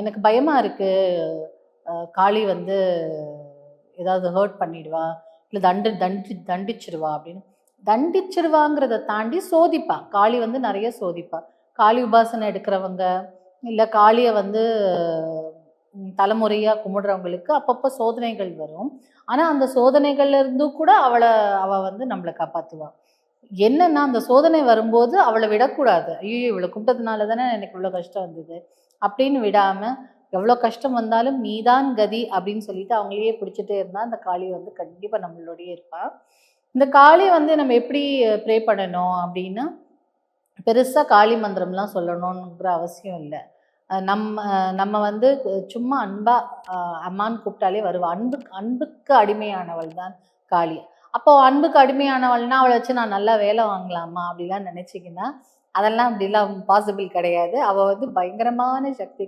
எனக்கு பயமா இருக்கு. காளி வந்து ஏதாவது ஹர்ட் பண்ணிடுவா இல்லை தண்டு தண்டி தண்டிச்சிருவா அப்படின்னு. தண்டிச்சிருவாங்கிறத தாண்டி சோதிப்பா. காளி வந்து நிறைய சோதிப்பா. காளி உபாசனை எடுக்கிறவங்க இல்லை காளியை வந்து தலைமுறையாக கும்பிடுறவங்களுக்கு அப்பப்போ சோதனைகள் வரும். ஆனால் அந்த சோதனைகள்லேருந்தும் கூட அவளை அவள் வந்து நம்மளை காப்பாற்றுவாள் என்னன்னா அந்த சோதனை வரும்போது அவளை விடக்கூடாது. ஐயோ இவளை கும்பிட்டதுனால தானே எனக்கு இவ்வளோ கஷ்டம் வந்தது? அப்படின்னு விடாமல் எவ்வளோ கஷ்டம் வந்தாலும் நீதான் கதி அப்படின்னு சொல்லிட்டு அவங்களையே பிடிச்சிட்டே இருந்தால் அந்த காளி வந்து கண்டிப்பாக நம்மளோடயே இருப்பான் இந்த காளி வந்து நம்ம எப்படி ப்ரே பண்ணணும் அப்படின்னா பெருசாக காளி மந்திரம்லாம் சொல்லணுங்கிற அவசியம் இல்லை. நம்ம நம்ம வந்து சும்மா அன்பா அம்மான்னு கூப்பிட்டாலே வருவா. அன்பு அன்புக்கு அடிமையானவள் தான் காளி. அப்போ அன்புக்கு அடிமையானவள்னா அவளை வச்சு நான் நல்லா வேலை வாங்கலாமா அப்படிலாம் நினச்சிங்கன்னா அதெல்லாம் அப்படிலாம் பாசிபிள் கிடையாது. அவள் வந்து பயங்கரமான சக்தி